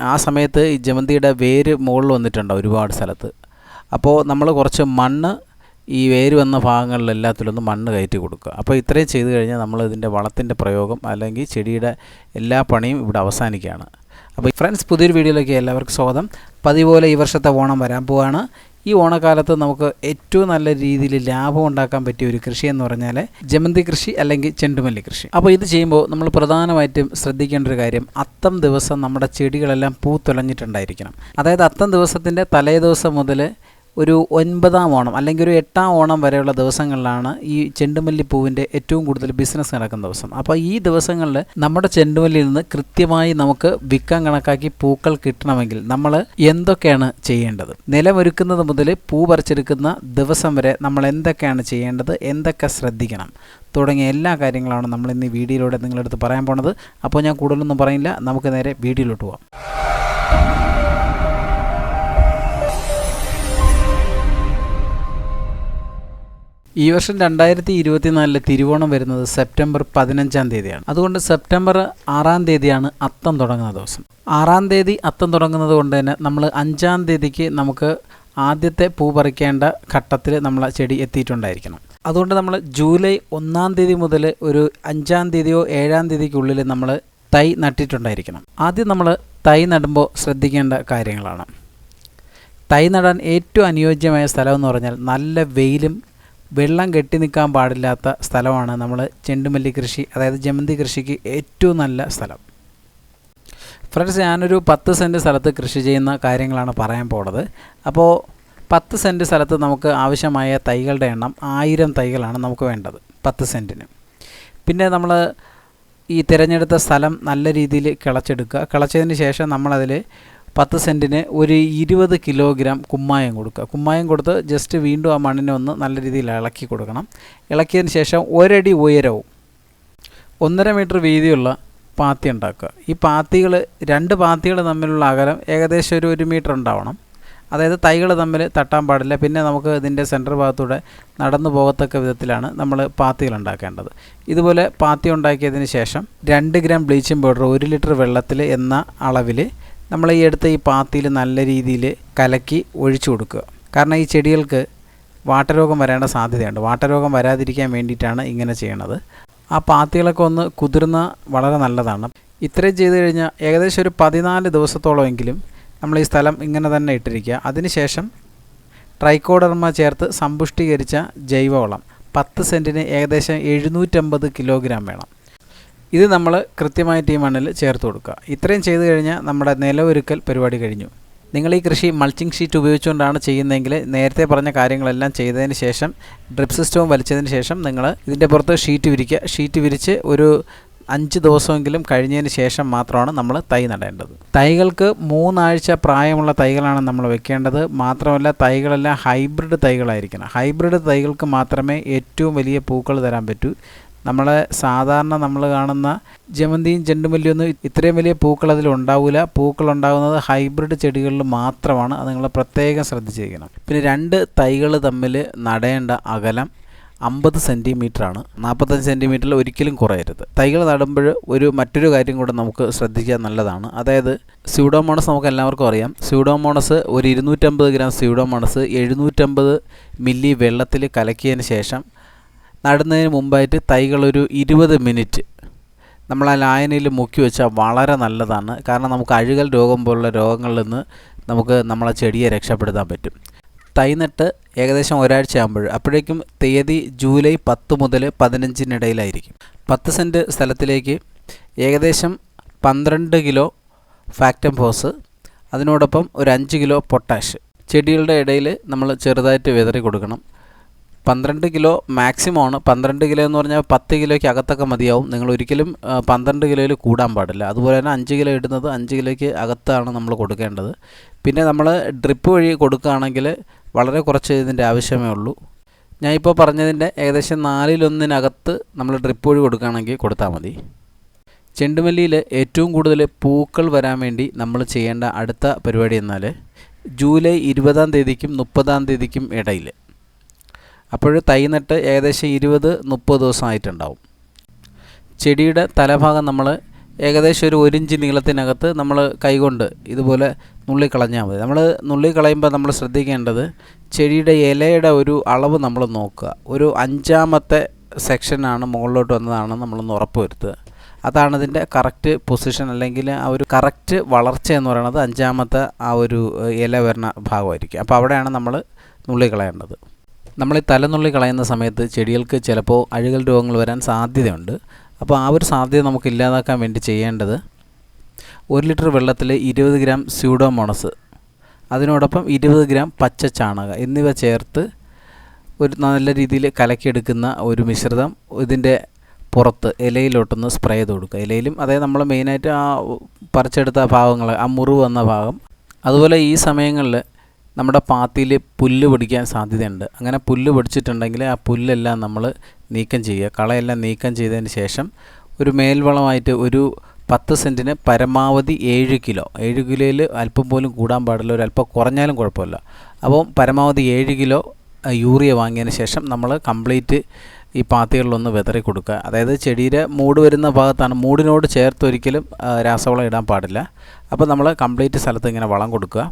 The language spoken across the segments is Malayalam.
ആ സമയത്ത് ഈ ജമന്തിയുടെ വേര് മുകളിൽ വന്നിട്ടുണ്ട് ഒരുപാട് സ്ഥലത്ത്. അപ്പോൾ നമ്മൾ കുറച്ച് മണ്ണ് ഈ വേര് വന്ന ഭാഗങ്ങളിലെല്ലാത്തിലൊന്ന് മണ്ണ് കയറ്റി കൊടുക്കുക. അപ്പോൾ ഇത്രയും ചെയ്ത് കഴിഞ്ഞാൽ നമ്മൾ ഇതിന്റെ വളത്തിന്റെ പ്രയോഗം അല്ലെങ്കിൽ ചെടിയുടെ എല്ലാ പണിയും ഇവിടെ അവസാനിക്കുകയാണ്. അപ്പോൾ ഫ്രണ്ട്സ് പുതിയൊരു വീഡിയോയിലേക്ക് എല്ലാവർക്കും സ്വാഗതം. പതിപോലെ ഈ വർഷത്തെ ഓണം വരാൻ പോവുകയാണ് ഈ ഓണക്കാലത്ത് നമുക്ക് ഏറ്റവും നല്ല രീതിയിൽ ലാഭം ഉണ്ടാക്കാൻ പറ്റിയ ഒരു കൃഷി എന്ന് പറഞ്ഞാൽ ജമന്തി കൃഷി അല്ലെങ്കിൽ ചെണ്ടുമല്ലി കൃഷി. അപ്പോൾ ഇത് ചെയ്യുമ്പോൾ നമ്മൾ പ്രധാനമായിട്ടും ശ്രദ്ധിക്കേണ്ട ഒരു കാര്യം അത്തം ദിവസം നമ്മുടെ ചെടികളെല്ലാം പൂത്തുലഞ്ഞിട്ടുണ്ടായിരിക്കണം. അതായത് അത്തം ദിവസത്തിന്റെ തലേ ദിവസം മുതൽ ഒരു ഒൻപതാം ഓണം അല്ലെങ്കിൽ ഒരു എട്ടാം ഓണം വരെയുള്ള ദിവസങ്ങളിലാണ് ഈ ചെണ്ടുമല്ലി പൂവിന്റെ ഏറ്റവും കൂടുതൽ ബിസിനസ് നടക്കുന്ന ദിവസം. അപ്പോൾ ഈ ദിവസങ്ങളിൽ നമ്മുടെ ചെണ്ടുമല്ലിയിൽ നിന്ന് കൃത്യമായി നമുക്ക് വിൽക്കാൻ കണക്കാക്കി പൂക്കൾ കിട്ടണമെങ്കിൽ നമ്മൾ എന്തൊക്കെയാണ് ചെയ്യേണ്ടത്? നിലമൊരുക്കുന്നത് മുതൽ പൂ പറിച്ചെടുക്കുന്ന ദിവസം വരെ നമ്മൾ എന്തൊക്കെയാണ് ചെയ്യേണ്ടത്? എന്തൊക്കെ ശ്രദ്ധിക്കണം? തുടങ്ങിയ എല്ലാ കാര്യങ്ങളാണ് നമ്മൾ ഇന്ന് ഈ വീഡിയോയിലൂടെ നിങ്ങളെടുത്ത് പറയാൻ പോണത്. അപ്പോൾ ഞാൻ കൂടുതലൊന്നും പറയില്ല. നമുക്ക് നേരെ വീഡിയോയിലോട്ട് പോകാം ഈ വർഷം രണ്ടായിരത്തി ഇരുപത്തിനാലിലെ തിരുവോണം വരുന്നത് സെപ്റ്റംബർ പതിനഞ്ചാം തീയതിയാണ്. അതുകൊണ്ട് സെപ്റ്റംബർ ആറാം തീയതിയാണ് അത്തം തുടങ്ങുന്ന ദിവസം. ആറാം തീയതി അത്തം തുടങ്ങുന്നത് കൊണ്ട് തന്നെ നമ്മൾ അഞ്ചാം തീയതിക്ക് നമുക്ക് ആദ്യത്തെ പൂ പറിക്കേണ്ട ഘട്ടത്തിൽ നമ്മൾ ചെടി എത്തിയിട്ടുണ്ടായിരിക്കണം. അതുകൊണ്ട് നമ്മൾ ജൂലൈ ഒന്നാം തീയതി മുതൽ ഒരു അഞ്ചാം തീയതിയോ ഏഴാം തീയതിക്കുള്ളിൽ നമ്മൾ തൈ നട്ടിട്ടുണ്ടായിരിക്കണം. ആദ്യം നമ്മൾ തൈ നടുമ്പോൾ ശ്രദ്ധിക്കേണ്ട കാര്യങ്ങളാണ്. തൈ നടാൻ ഏറ്റവും അനുയോജ്യമായ സ്ഥലം എന്ന് പറഞ്ഞാൽ നല്ല വെയിലും വെള്ളം കെട്ടി നിൽക്കാൻ പാടില്ലാത്ത സ്ഥലമാണ് നമ്മൾ ചെണ്ടുമല്ലി കൃഷി അതായത് ജമന്തി കൃഷിക്ക് ഏറ്റവും നല്ല സ്ഥലം. ഫ്രണ്ട്സ് ഞാനൊരു പത്ത് സെന്റ് സ്ഥലത്ത് കൃഷി ചെയ്യുന്ന കാര്യങ്ങളാണ് പറയാൻ പോണത്. അപ്പോൾ പത്ത് സെന്റ് സ്ഥലത്ത് നമുക്ക് ആവശ്യമായ തൈകളുടെ എണ്ണം ആയിരം തൈകളാണ് നമുക്ക് വേണ്ടത് പത്ത് സെന്റിന് പിന്നെ നമ്മൾ ഈ തിരഞ്ഞെടുത്ത സ്ഥലം നല്ല രീതിയിൽ കിളച്ചെടുക്കുക. കിളച്ചതിന് ശേഷം നമ്മളതിൽ പത്ത് സെന്റിന് ഒരു ഇരുപത് കിലോഗ്രാം കുമ്മായം കൊടുക്കുക. കുമ്മായം കൊടുത്ത് ജസ്റ്റ് വീണ്ടും ആ മണ്ണിനെ ഒന്ന് നല്ല രീതിയിൽ ഇളക്കി കൊടുക്കണം. ഇളക്കിയതിന് ശേഷം ഒരടി ഉയരവും ഒന്നര മീറ്റർ വീതിയുള്ള പാത്തി ഉണ്ടാക്കുക. ഈ പാത്തികൾ രണ്ട് പാത്തികൾ തമ്മിലുള്ള അകലം ഏകദേശം ഒരു ഒരു മീറ്റർ ഉണ്ടാവണം. അതായത് തൈകൾ തമ്മിൽ തട്ടാൻ പാടില്ല. പിന്നെ നമുക്ക് ഇതിന്റെ സെന്റർ ഭാഗത്തൂടെ നടന്നു പോകത്തക്ക വിധത്തിലാണ് നമ്മൾ പാത്തികൾ ഉണ്ടാക്കേണ്ടത്. ഇതുപോലെ പാത്തി ഉണ്ടാക്കിയതിന് ശേഷം രണ്ട് ഗ്രാം ബ്ലീച്ചിങ് പൗഡർ ഒരു ലിറ്റർ വെള്ളത്തിൽ എന്ന അളവിൽ നമ്മൾ ഈ എടുത്ത ഈ പാത്തിയിൽ നല്ല രീതിയിൽ കലക്കി ഒഴിച്ചു കൊടുക്കുക. കാരണം ഈ ചെടികൾക്ക് വാട്ടരോഗം വരേണ്ട സാധ്യതയുണ്ട്. വാട്ടരോഗം വരാതിരിക്കാൻ വേണ്ടിയിട്ടാണ് ഇങ്ങനെ ചെയ്യണത്. ആ പാത്തികളൊക്കെ ഒന്ന് കുതിർന്ന വളരെ നല്ലതാണ്. ഇത്രയും ചെയ്തു കഴിഞ്ഞാൽ ഏകദേശം ഒരു പതിനാല് ദിവസത്തോളമെങ്കിലും നമ്മൾ ഈ സ്ഥലം ഇങ്ങനെ തന്നെ ഇട്ടിരിക്കുക. അതിനുശേഷം ട്രൈക്കോഡർമ ചേർത്ത് സമ്പുഷ്ടീകരിച്ച ജൈവവളം പത്ത് സെന്റിന് ഏകദേശം എഴുന്നൂറ്റമ്പത് കിലോഗ്രാം വേണം. ഇത് നമ്മൾ കൃത്യമായിട്ട് ഈ മണ്ണിൽ ചേർത്ത് കൊടുക്കുക. ഇത്രയും ചെയ്തു കഴിഞ്ഞാൽ നമ്മുടെ നിലവൊരുക്കൽ പരിപാടി കഴിഞ്ഞു. നിങ്ങൾ ഈ കൃഷി മൾച്ചിങ് ഷീറ്റ് ഉപയോഗിച്ചുകൊണ്ടാണ് ചെയ്യുന്നതെങ്കിൽ നേരത്തെ പറഞ്ഞ കാര്യങ്ങളെല്ലാം ചെയ്തതിന് ശേഷം ഡ്രിപ്പ് സിസ്റ്റവും വലിച്ചതിന് ശേഷം നിങ്ങൾ ഇതിന്റെ പുറത്ത് ഷീറ്റ് വിരിക്കുക. ഷീറ്റ് വിരിച്ച് ഒരു അഞ്ച് ദിവസമെങ്കിലും കഴിഞ്ഞതിന് ശേഷം മാത്രമാണ് നമ്മൾ തൈ നടേണ്ടത്. തൈകൾക്ക് മൂന്നാഴ്ച പ്രായമുള്ള തൈകളാണ് നമ്മൾ വെക്കേണ്ടത്. മാത്രമല്ല തൈകളെല്ലാം ഹൈബ്രിഡ് തൈകളായിരിക്കണം. ഹൈബ്രിഡ് തൈകൾക്ക് മാത്രമേ ഏറ്റവും വലിയ പൂക്കൾ തരാൻ പറ്റൂ. നമ്മളെ സാധാരണ നമ്മൾ കാണുന്ന ജമന്തിയും ചെണ്ടുമല്ലിയൊന്നും ഇത്രയും വലിയ പൂക്കൾ അതിൽ ഉണ്ടാവില്ല പൂക്കൾ ഉണ്ടാകുന്നത് ഹൈബ്രിഡ് ചെടികളിൽ മാത്രമാണ്. അത് നിങ്ങൾ പ്രത്യേകം ശ്രദ്ധിച്ചിരിക്കണം പിന്നെ രണ്ട് തൈകൾ തമ്മിൽ നടേണ്ട അകലം അമ്പത് ആണ്. നാൽപ്പത്തഞ്ച് സെന്റിമീറ്ററിൽ ഒരിക്കലും കുറയരുത്. തൈകൾ നടുമ്പോൾ ഒരു മറ്റൊരു കാര്യം കൂടെ നമുക്ക് ശ്രദ്ധിക്കാൻ നല്ലതാണ്. അതായത് സ്യൂഡോമോണസ് നമുക്ക് എല്ലാവർക്കും അറിയാം. സ്യൂഡോമോണസ് ഒരു ഇരുന്നൂറ്റമ്പത് ഗ്രാം സ്യൂഡോമോണസ് എഴുന്നൂറ്റമ്പത് മില്ലി വെള്ളത്തിൽ കലക്കിയതിന് ശേഷം നടുന്നതിന് മുമ്പായിട്ട് തൈകളൊരു ഇരുപത് മിനിറ്റ് നമ്മൾ ആ ലായനിയിൽ മുക്കി വെച്ചാൽ വളരെ നല്ലതാണ്. കാരണം നമുക്ക് അഴുകൽ രോഗം പോലുള്ള രോഗങ്ങളിൽ നിന്ന് നമുക്ക് നമ്മളെ ചെടിയെ രക്ഷപ്പെടുത്താൻ പറ്റും. തൈ നട്ട് ഏകദേശം ഒരാഴ്ച ആകുമ്പോൾ അപ്പോഴേക്കും തീയതി ജൂലൈ പത്ത് മുതൽ പതിനഞ്ചിനിടയിലായിരിക്കും. പത്ത് സെന്റ് സ്ഥലത്തിലേക്ക് ഏകദേശം പന്ത്രണ്ട് കിലോ ഫാക്ടം ഫോസ് അതിനോടൊപ്പം ഒരു അഞ്ച് കിലോ പൊട്ടാഷ്. ചെടികളുടെ ഇടയിൽ നമ്മൾ ചെറുതായിട്ട് വിതറി കൊടുക്കണം. പന്ത്രണ്ട് കിലോ മാക്സിമം ആണ് പന്ത്രണ്ട് കിലോ എന്ന് പറഞ്ഞാൽ പത്ത് കിലോയ്ക്ക് അകത്തൊക്കെ മതിയാവും. നിങ്ങൾ ഒരിക്കലും പന്ത്രണ്ട് കിലോയിൽ കൂടാൻ പാടില്ല. അതുപോലെ തന്നെ അഞ്ച് കിലോ ഇടുന്നത് അഞ്ച് കിലോയ്ക്ക് അകത്താണ് നമ്മൾ കൊടുക്കേണ്ടത്. പിന്നെ നമ്മൾ ഡ്രിപ്പ് വഴി കൊടുക്കുകയാണെങ്കിൽ വളരെ കുറച്ച് ഇതിന്റെ ആവശ്യമേ ഉള്ളൂ. ഞാൻ ഇപ്പോൾ പറഞ്ഞതിന്റെ ഏകദേശം നാലിലൊന്നിനകത്ത് നമ്മൾ ഡ്രിപ്പ് വഴി കൊടുക്കുകയാണെങ്കിൽ കൊടുത്താൽ മതി. ചെണ്ടുമല്ലിയിൽ ഏറ്റവും കൂടുതൽ പൂക്കൾ വരാൻ വേണ്ടി നമ്മൾ ചെയ്യേണ്ട അടുത്ത പരിപാടി എന്നാൽ ജൂലൈ ഇരുപതാം തീയതിക്കും മുപ്പതാം തീയതിക്കും ഇടയിൽ അപ്പോൾ തൈ നട്ട് ഏകദേശം ഇരുപത് മുപ്പത് ദിവസമായിട്ടുണ്ടാവും. ചെടിയുടെ തലഭാഗം നമ്മൾ ഏകദേശം ഒരു ഒരിഞ്ച് നീളത്തിനകത്ത് നമ്മൾ കൈകൊണ്ട് ഇതുപോലെ നുള്ളി കളഞ്ഞാൽ മതി. നമ്മൾ നുള്ളി കളയുമ്പോൾ നമ്മൾ ശ്രദ്ധിക്കേണ്ടത് ചെടിയുടെ ഇലയുടെ ഒരു അളവ് നമ്മൾ നോക്കുക. ഒരു അഞ്ചാമത്തെ സെക്ഷനാണ് മുകളിലോട്ട് വന്നതാണ് നമ്മളൊന്ന് ഉറപ്പ് വരുത്തുക അതാണ് കറക്റ്റ് പൊസിഷൻ അല്ലെങ്കിൽ ആ ഒരു കറക്റ്റ് വളർച്ച എന്ന് പറയുന്നത് അഞ്ചാമത്തെ ആ ഒരു ഇല വരുന്ന ഭാഗമായിരിക്കും. അപ്പോൾ അവിടെയാണ് നമ്മൾ നുള്ളി കളയേണ്ടത് നമ്മൾ ഈ തലനുള്ളി കളയുന്ന സമയത്ത് ചെടികൾക്ക് ചിലപ്പോൾ അഴുകൽ രോഗങ്ങൾ വരാൻ സാധ്യതയുണ്ട്. അപ്പോൾ ആ ഒരു സാധ്യത നമുക്ക് ഇല്ലാതാക്കാൻ വേണ്ടി ചെയ്യേണ്ടത് ഒരു ലിറ്റർ വെള്ളത്തിൽ ഇരുപത് ഗ്രാം സ്യൂഡോമോണസ് അതിനോടൊപ്പം ഇരുപത് ഗ്രാം പച്ച ചാണകം എന്നിവ ചേർത്ത് ഒരു നല്ല രീതിയിൽ കലക്കിയെടുക്കുന്ന ഒരു മിശ്രിതം ഇതിന്റെ പുറത്ത് ഇലയിലോട്ടൊന്ന് സ്പ്രേ ചെയ്ത് കൊടുക്കുക. ഇലയിലും അതായത് നമ്മൾ മെയിനായിട്ട് ആ പറിച്ചെടുത്ത ഭാഗങ്ങൾ ആ മുറിവ് വന്ന ഭാഗം. അതുപോലെ ഈ സമയങ്ങളിൽ നമ്മുടെ പാത്തിയിൽ പുല്ല് പിടിക്കാൻ സാധ്യതയുണ്ട്. അങ്ങനെ പുല്ല് പിടിച്ചിട്ടുണ്ടെങ്കിൽ ആ പുല്ലെല്ലാം നമ്മൾ നീക്കം ചെയ്യുക. കളയെല്ലാം നീക്കം ചെയ്തതിന് ശേഷം ഒരു മേൽവളമായിട്ട് ഒരു പത്ത് സെന്റിന് പരമാവധി ഏഴ് കിലോ. ഏഴ് കിലോയിൽ അല്പം പോലും കൂടാൻ പാടില്ല. ഒരു അല്പം കുറഞ്ഞാലും കുഴപ്പമില്ല. അപ്പം പരമാവധി ഏഴ് കിലോ യൂറിയ വാങ്ങിയതിന് ശേഷം നമ്മൾ കംപ്ലീറ്റ് ഈ പാത്തികളിലൊന്ന് വിതറി കൊടുക്കുക. അതായത് ചെടിയുടെ മൂട് വരുന്ന ഭാഗത്താണ്. മൂടിനോട് ചേർത്ത് ഒരിക്കലും രാസവളം ഇടാൻ പാടില്ല. അപ്പോൾ നമ്മൾ കംപ്ലീറ്റ് സ്ഥലത്ത് ഇങ്ങനെ വളം കൊടുക്കുക.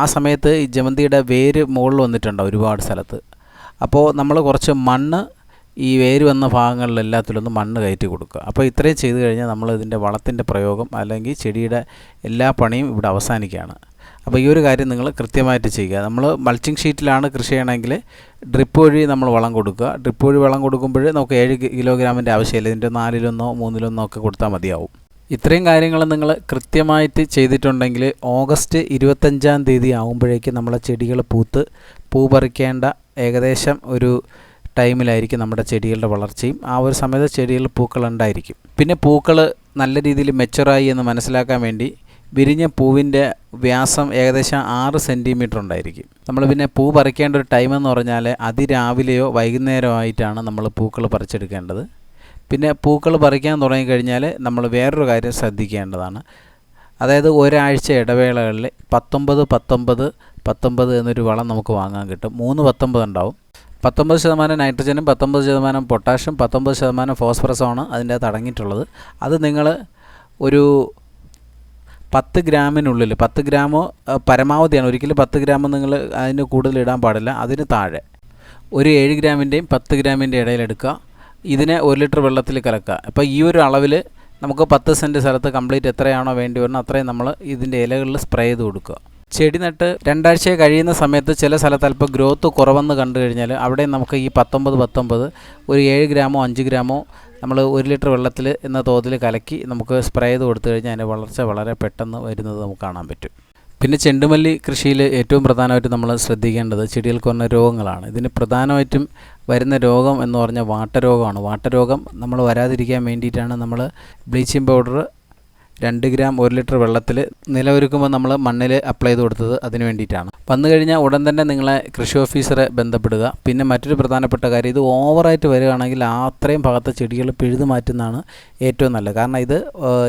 ആ സമയത്ത് ഈ ജമന്തിയുടെ വേര് മുകളിൽ വന്നിട്ടുണ്ടാവും ഒരുപാട് സ്ഥലത്ത്. അപ്പോൾ നമ്മൾ കുറച്ച് മണ്ണ് ഈ വേര് വന്ന ഭാഗങ്ങളിലെല്ലാത്തിലൊന്ന് മണ്ണ് കയറ്റി കൊടുക്കുക. അപ്പോൾ ഇത്രയും ചെയ്തു കഴിഞ്ഞാൽ നമ്മൾ ഇതിന്റെ വളത്തിന്റെ പ്രയോഗം അല്ലെങ്കിൽ ചെടിയുടെ എല്ലാ പണിയും ഇവിടെ അവസാനിക്കുകയാണ്. അപ്പോൾ ഈ ഒരു കാര്യം നിങ്ങൾ കൃത്യമായിട്ട് ചെയ്യുക. നമ്മൾ മൾച്ചിങ് ഷീറ്റിലാണ് കൃഷി ചെയ്യണമെങ്കിൽ ഡ്രിപ്പ് വഴി നമ്മൾ വളം കൊടുക്കുക. ഡ്രിപ്പ് വഴി വളം കൊടുക്കുമ്പോൾ നമുക്ക് ഏഴ് കിലോഗ്രാമിന്റെ ആവശ്യമില്ല. ഇതിന്റെ നാലിലൊന്നോ മൂന്നിലൊന്നോ ഒക്കെ കൊടുത്താൽ മതിയാവും. ഇത്രയും കാര്യങ്ങൾ നിങ്ങൾ കൃത്യമായിട്ട് ചെയ്തിട്ടുണ്ടെങ്കിൽ ഓഗസ്റ്റ് ഇരുപത്തഞ്ചാം തീയതി ആകുമ്പോഴേക്കും നമ്മളെ ചെടികൾ പൂത്ത് പൂ പറിക്കേണ്ട ഏകദേശം ഒരു ടൈമിലായിരിക്കും നമ്മുടെ ചെടികളുടെ വളർച്ചയും. ആ ഒരു സമയത്ത് ചെടികളിൽ പൂക്കൾ ഉണ്ടായിരിക്കും. പിന്നെ പൂക്കൾ നല്ല രീതിയിൽ മെച്ചുറായി എന്ന് മനസ്സിലാക്കാൻ വേണ്ടി വിരിഞ്ഞ പൂവിന്റെ വ്യാസം ഏകദേശം ആറ് സെന്റിമീറ്റർ ഉണ്ടായിരിക്കും. നമ്മൾ പിന്നെ പൂ പറിക്കേണ്ട ഒരു ടൈം എന്ന് പറഞ്ഞാൽ അതിരാവിലെയോ വൈകുന്നേരമോ ആയിട്ടാണ് നമ്മൾ പൂക്കൾ പറിച്ചെടുക്കേണ്ടത്. പിന്നെ പൂക്കൾ പറിക്കാൻ തുടങ്ങിക്കഴിഞ്ഞാൽ നമ്മൾ വേറൊരു കാര്യം ശ്രദ്ധിക്കേണ്ടതാണ്. അതായത് ഒരാഴ്ച ഇടവേളകളിൽ പത്തൊമ്പത് പത്തൊമ്പത് പത്തൊമ്പത് എന്നൊരു വളം നമുക്ക് വാങ്ങാൻ കിട്ടും. മൂന്ന് പത്തൊമ്പത് ഉണ്ടാവും. പത്തൊമ്പത് ശതമാനം നൈട്രജനും പത്തൊമ്പത് ശതമാനം പൊട്ടാഷ്യം പത്തൊമ്പത് ശതമാനം ഫോസ്ഫറസുമാണ് അതിന്റെ അകത്ത് അടങ്ങിയിട്ടുള്ളത്. അത് നിങ്ങൾ ഒരു പത്ത് ഗ്രാമിനുള്ളിൽ പത്ത് ഗ്രാമോ പരമാവധിയാണ്. ഒരിക്കലും പത്ത് ഗ്രാം നിങ്ങൾ അതിന് കൂടുതൽ ഇടാൻ പാടില്ല. അതിന് താഴെ. ഒരു ഏഴ് ഗ്രാമിന്റെയും പത്ത് ഗ്രാമിന്റെ ഇടയിലെടുക്കുക ഇതിനെ ഒരു ലിറ്റർ വെള്ളത്തിൽ കലക്കുക. അപ്പോൾ ഈ ഒരു അളവിൽ നമുക്ക് പത്ത് സെന്റ് സ്ഥലത്ത് കംപ്ലീറ്റ് എത്രയാണോ വേണ്ടി വരുന്നത് അത്രയും നമ്മൾ ഇതിന്റെ ഇലകളിൽ സ്പ്രേ ചെയ്ത് കൊടുക്കുക. ചെടി നട്ട് രണ്ടാഴ്ച കഴിയുന്ന സമയത്ത് ചില സ്ഥലത്ത് അല്പം ഗ്രോത്ത് കുറവെന്ന് കണ്ടു കഴിഞ്ഞാൽ അവിടെ നമുക്ക് ഈ പത്തൊമ്പത് പത്തൊമ്പത് ഒരു ഏഴ് ഗ്രാമോ അഞ്ച് ഗ്രാമോ നമ്മൾ ഒരു ലിറ്റർ വെള്ളത്തിൽ എന്ന തോതിൽ കലക്കി നമുക്ക് സ്പ്രേ ചെയ്ത് കൊടുത്തു കഴിഞ്ഞാൽ അതിന്റെ വളർച്ച വളരെ പെട്ടെന്ന് വരുന്നത് നമുക്ക് കാണാൻ പറ്റും. പിന്നെ ചെണ്ടുമല്ലി കൃഷിയിൽ ഏറ്റവും പ്രധാനമായിട്ട് നമ്മൾ ശ്രദ്ധിക്കേണ്ടത് ചെടികൾക്ക് വന്ന രോഗങ്ങളാണ്. ഇതിന് പ്രധാനമായിട്ടും വരുന്ന രോഗം എന്ന് പറഞ്ഞാൽ വാട്ടരോഗമാണ് വാട്ടരോഗം നമ്മൾ വരാതിരിക്കാൻ വേണ്ടിയിട്ടാണ് നമ്മൾ ബ്ലീച്ചിങ് പൗഡർ രണ്ട് ഗ്രാം ഒരു ലിറ്റർ വെള്ളത്തിൽ നിലവൊരുക്കുമ്പോൾ നമ്മൾ മണ്ണിൽ അപ്ലൈ ചെയ്ത് കൊടുത്തത് അതിന് വേണ്ടിയിട്ടാണ്. വന്നു കഴിഞ്ഞാൽ ഉടൻ തന്നെ നിങ്ങളെ കൃഷി ഓഫീസറെ ബന്ധപ്പെടുക. പിന്നെ മറ്റൊരു പ്രധാനപ്പെട്ട കാര്യം ഇത് ഓവറായിട്ട് വരികയാണെങ്കിൽ അത്രയും ഭാഗത്തെ ചെടികൾ പിഴുതു മാറ്റുന്നതാണ് ഏറ്റവും നല്ലത്. കാരണം ഇത്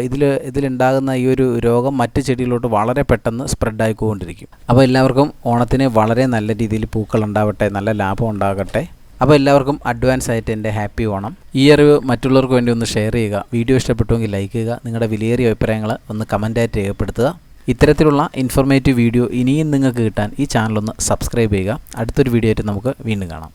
ഇതിൽ ഇതിലുണ്ടാകുന്ന ഈ ഒരു രോഗം മറ്റ് ചെടികളിലോട്ട് വളരെ പെട്ടെന്ന് സ്പ്രെഡ് ആയിക്കൊണ്ടിരിക്കും. അപ്പോൾ എല്ലാവർക്കും ഓണത്തിന് വളരെ നല്ല രീതിയിൽ പൂക്കൾ ഉണ്ടാവട്ടെ നല്ല ലാഭം ഉണ്ടാകട്ടെ. അപ്പോൾ എല്ലാവർക്കും അഡ്വാൻസ് ആയിട്ട് എന്റെ ഹാപ്പി ഓണം. ഈ അറിവ് മറ്റുള്ളവർക്ക് വേണ്ടി ഒന്ന് ഷെയർ ചെയ്യുക. വീഡിയോ ഇഷ്ടപ്പെട്ടുവെങ്കിൽ ലൈക്ക് ചെയ്യുക. നിങ്ങളുടെ വിലയേറിയ അഭിപ്രായങ്ങൾ ഒന്ന് കമന്റായിട്ട് രേഖപ്പെടുത്തുക. ഇത്തരത്തിലുള്ള ഇൻഫോർമേറ്റീവ് വീഡിയോ ഇനിയും നിങ്ങൾക്ക് കിട്ടാൻ ഈ ചാനലൊന്ന് സബ്സ്ക്രൈബ് ചെയ്യുക. അടുത്തൊരു വീഡിയോ ആയിട്ട് നമുക്ക് വീണ്ടും കാണാം.